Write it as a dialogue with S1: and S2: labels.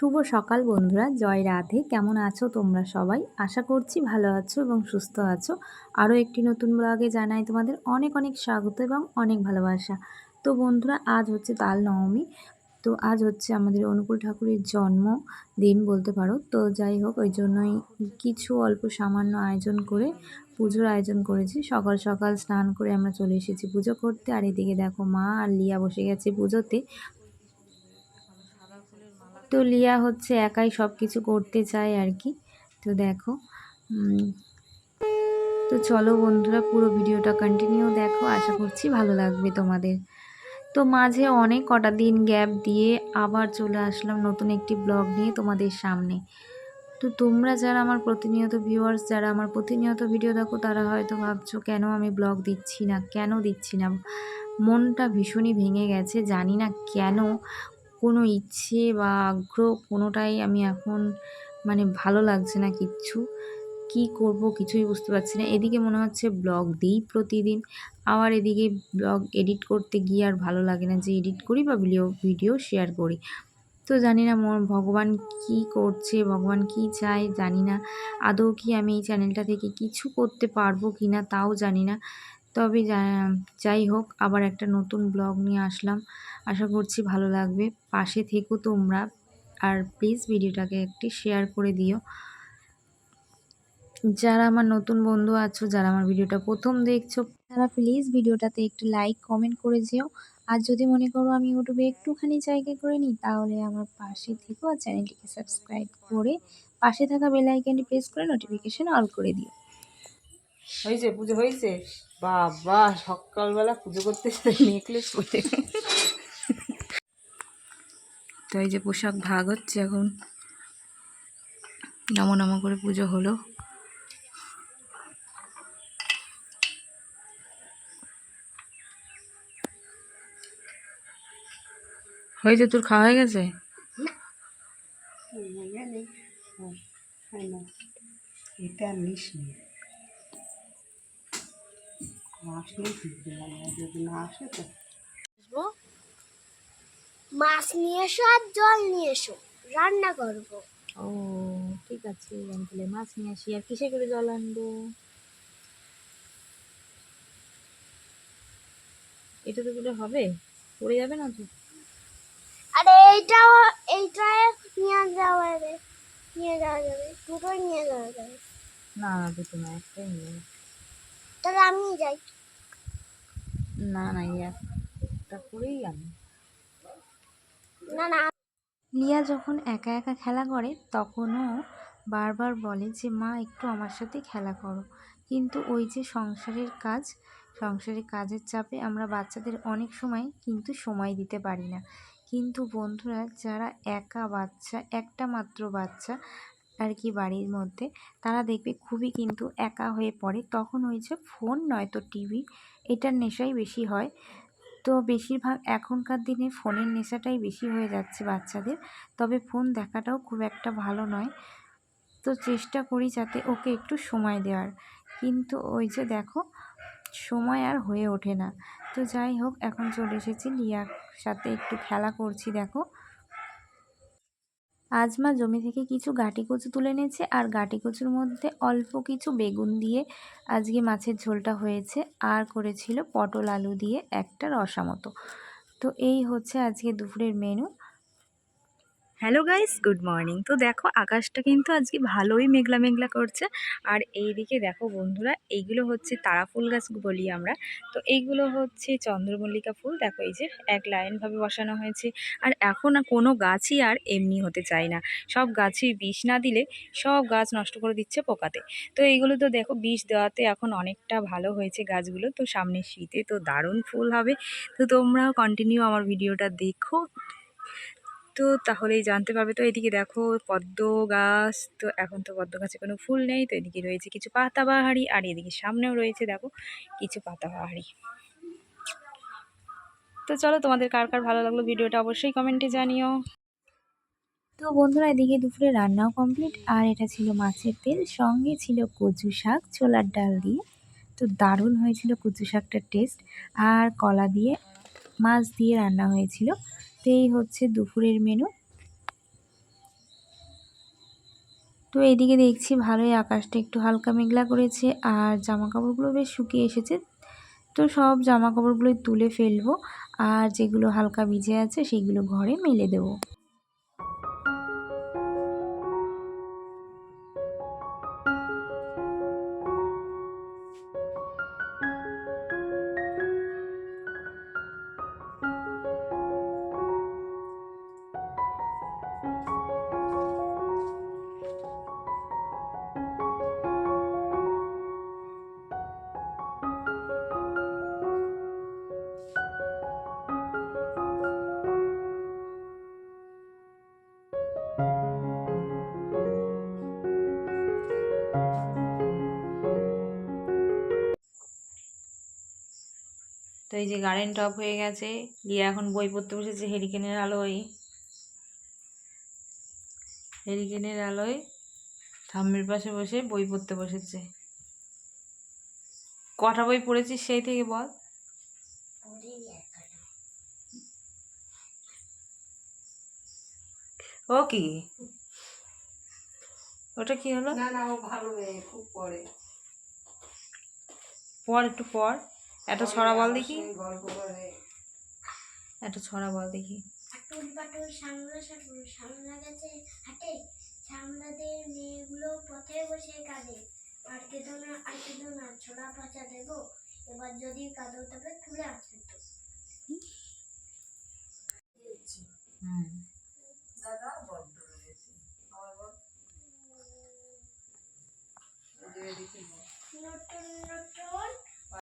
S1: শুভ সকাল বন্ধুরা, জয় রাধে। কেমন আছো তোমরা সবাই? আশা করছি ভালো আছো এবং সুস্থ আছো। আরও একটি নতুন ব্লগে জানাই তোমাদের অনেক অনেক স্বাগত এবং অনেক ভালোবাসা। তো বন্ধুরা, আজ হচ্ছে তাল নবমী তো আজ হচ্ছে আমাদের অনুকূল ঠাকুরের জন্ম দিন বলতে পারো। তো যাই হোক, ওই জন্যই কিছু অল্প সামান্য আয়োজন করে, পুজোর আয়োজন করেছি। সকাল সকাল স্নান করে আমরা চলে এসেছি পুজো করতে। আর এদিকে দেখো মা আর লিয়া বসে গেছে পুজোতে। তো লিয়া হচ্ছে একাই সব কিছু করতে চায় আর কি। তো দেখো তো চলো বন্ধুরা, পুরো ভিডিওটা কন্টিনিউ দেখো। আশা করছি ভালো লাগবে তোমাদের। তো মাঝে অনেক কটা দিন গ্যাপ দিয়ে আবার চলে আসলাম নতুন একটি ব্লগ নিয়ে তোমাদের সামনে। তো তোমরা যারা আমার প্রতিনিয়ত ভিউয়ার্স যারা আমার প্রতিনিয়ত ভিডিও দেখো, তারা হয়তো ভাবছ, কেন আমি ব্লগ দিচ্ছি না? কেন দিচ্ছি না? মনটা ভীষণই ভেঙে গেছে, জানি না কেন। কোনো ইচ্ছে বা আগ্রহ কোনোটাই আমি এখন মানে ভালো লাগছে না কিচ্ছু। কি করব কিছুই বুঝতে পারছি না। এদিকে মনে হচ্ছে ব্লগ দিই প্রতিদিন। আবার এদিকে ব্লগ এডিট করতে গিয়ে আর ভালো লাগে না যে এডিট করি বা ভিডিও ভিডিও শেয়ার করি। তো জানি না মন, ভগবান কি করছে, ভগবান কি চায় জানি না। আদৌ কি আমি এই চ্যানেলটা থেকে কিছু করতে পারব কি না তাও জানি না। তবে যাই হোক, আবার একটা নতুন ব্লগ নিয়ে আসলাম। আশা করছি ভালো লাগবে। পাশে থেকো তোমরা। আর প্লিজ ভিডিওটাকে একটি শেয়ার করে দিও। যারা আমার নতুন বন্ধু আছো, যারা আমার ভিডিওটা প্রথম দেখছ, তারা প্লিজ ভিডিওটাতে একটু লাইক কমেন্ট করে যেও। আর যদি মনে করো আমি ইউটিউবে একটুখানি জায়গা করে নিই, তাহলে আমার পাশে থেকো আর চ্যানেলটিকে সাবস্ক্রাইব করে পাশে থাকা বেল আইকনটি প্রেস করে নোটিফিকেশান অল করে দিও।
S2: হয়েছে, পুজো হয়েছে। বাবা, সকালবেলা পুজো করতে নেকলেস পরে।
S1: তো এই যে পোশাক ভাগ হচ্ছে এখন নমো নমো করে পুজো হলো হয়েছে তোর খাওয়া হয়ে গেছে
S2: এটা নিস আসলে না আসে তো
S3: মাছ নিয়ে এসো আর জল নিয়ে এসো। রান্না করব।
S1: ও ঠিক আছে আমি তাহলে মাছ নিয়ে আসি। আর কিসে করে জল আনব? এটা তো দিলে হবে। পড়ে যাবে না তো?
S3: আরে এইটাও এইটাই নিয়ে যাওয়া যাবে নিয়ে যাওয়া যাবে দুটোই নিয়ে যাওয়া যাবে।
S1: না না দুটো না একটাই নিয়ে
S3: তাহলে আমি যাই।
S1: না না একটা করেই
S3: না
S1: লিয়া যখন একা একা খেলা করে, তখনও বারবার বলে যে, মা, একটু আমার সাথে খেলা করো। কিন্তু ওই যে সংসারের কাজ, সংসারের কাজের চাপে আমরা বাচ্চাদের অনেক সময় কিন্তু সময় দিতে পারি না। কিন্তু বন্ধুরা, যারা একা বাচ্চা, একটা মাত্র বাচ্চা আর কি বাড়ির মধ্যে, তারা দেখবে খুবই কিন্তু একা হয়ে পড়ে। তখন ওই যে ফোন, নয়তো টিভি, এটার নেশাই বেশি হয়। তো বেশিরভাগ এখনকার দিনে ফোনের নেশাটাই বেশি হয়ে যাচ্ছে বাচ্চাদের। তবে ফোন দেখাটাও খুব একটা ভালো নয়। তো চেষ্টা করি যাতে ওকে একটু সময় দেওয়ার। কিন্তু ওই যে দেখো, সময় আর হয়ে ওঠে না। তো যাই হোক, এখন চলে এসেছি লিয়ার সাথে একটু খেলা করছি, দেখো। আজ মা জমি থেকে কিছু গাঁটি কচু তুলে এনেছে আর গাঁটি কচুর মধ্যে অল্প কিছু বেগুন দিয়ে আজকে মাছের ঝোলটা হয়েছে আর করেছিল পটল আলু দিয়ে একটা রসা মতো তো এই হচ্ছে আজকে দুপুরের menu hello guys, good morning. তো দেখো, আকাশটা কিন্তু আজকে ভালোই মেঘলা মেঘলা করছে। আর এই দিকে দেখো বন্ধুরা, এইগুলো হচ্ছে তারা ফুল গাছ বলি আমরা। তো এইগুলো হচ্ছে চন্দ্রমল্লিকা ফুল। দেখো এই যে, এক লাইনভাবে বসানো হয়েছে। আর এখন কোনো গাছই আর এমনি হতে চায় না। সব গাছই বিষ না দিলে সব গাছ নষ্ট করে দিচ্ছে পোকাতে। তো এইগুলো তো দেখো, বিষ দেওয়াতে এখন অনেকটা ভালো হয়েছে গাছগুলো। তো সামনে শীতে তো দারুণ ফুল হবে। তো তোমরাও কন্টিনিউ আমার ভিডিওটা দেখো। তো তাহলেই জানতে পারবে। তো এদিকে দেখো পদ্ম গাছ, তো এখন তো পদ্ম গাছে কোনো ফুল নেই, তো এদিকে রয়েছে কিছু পাতাবাহারি, আর এদিকে সামনেও রয়েছে দেখো কিছু পাতাবাহারি। তো চলো তোমাদের কার কার ভালো লাগল ভিডিওটা অবশ্যই কমেন্টে জানিও। তো বন্ধুরা, এদিকে দুপুরে রান্নাও কমপ্লিট, আর এটা ছিল মাছের তেল, সঙ্গে ছিল কচু শাক, ছোলার ডাল দিয়ে। তো দারুণ হয়েছিল কচু শাকটার টেস্ট আর কলা দিয়ে, মাছ দিয়ে রান্না হয়েছিল। এই হচ্ছে দুপুরের মেনু তো এইদিকে দেখছি ভালোই আকাশটা একটু হালকা মেঘলা করেছে আর জামা কাপড়গুলো বেশ শুকিয়ে এসেছে। তো সব জামা কাপড়গুলোই তুলে ফেলব আর যেগুলো হালকা ভিজে আছে সেগুলো ঘরে মেলে দেবো। তো এই যে কারেন্ট অফ হয়ে গেছে লিয়া এখন বই পড়তে বসেছে হেরিকেনের আলোয়। হেরিকেনের আলোয় ঠাম্মির পাশে বসে বই পড়তে বসেছে। কটা বই পড়েছিস সেই থেকে বল। ও কি? ওটা কি হলো?
S2: না না ও ভালো মেয়ে খুব পড়ে।
S1: পড় একটু পড়। একটা ছড়া বল দেখি।
S2: এত
S1: একটা ছড়া বল দেখি।
S3: সামলা সামলা গেছে হাটে। সামলাদের মেয়েগুলো পথে বসে কাঁদে। আর কেদো না আর কেদো না ছোড়া পাচা দেবো। এবার যদি কাঁদো তবে তুলা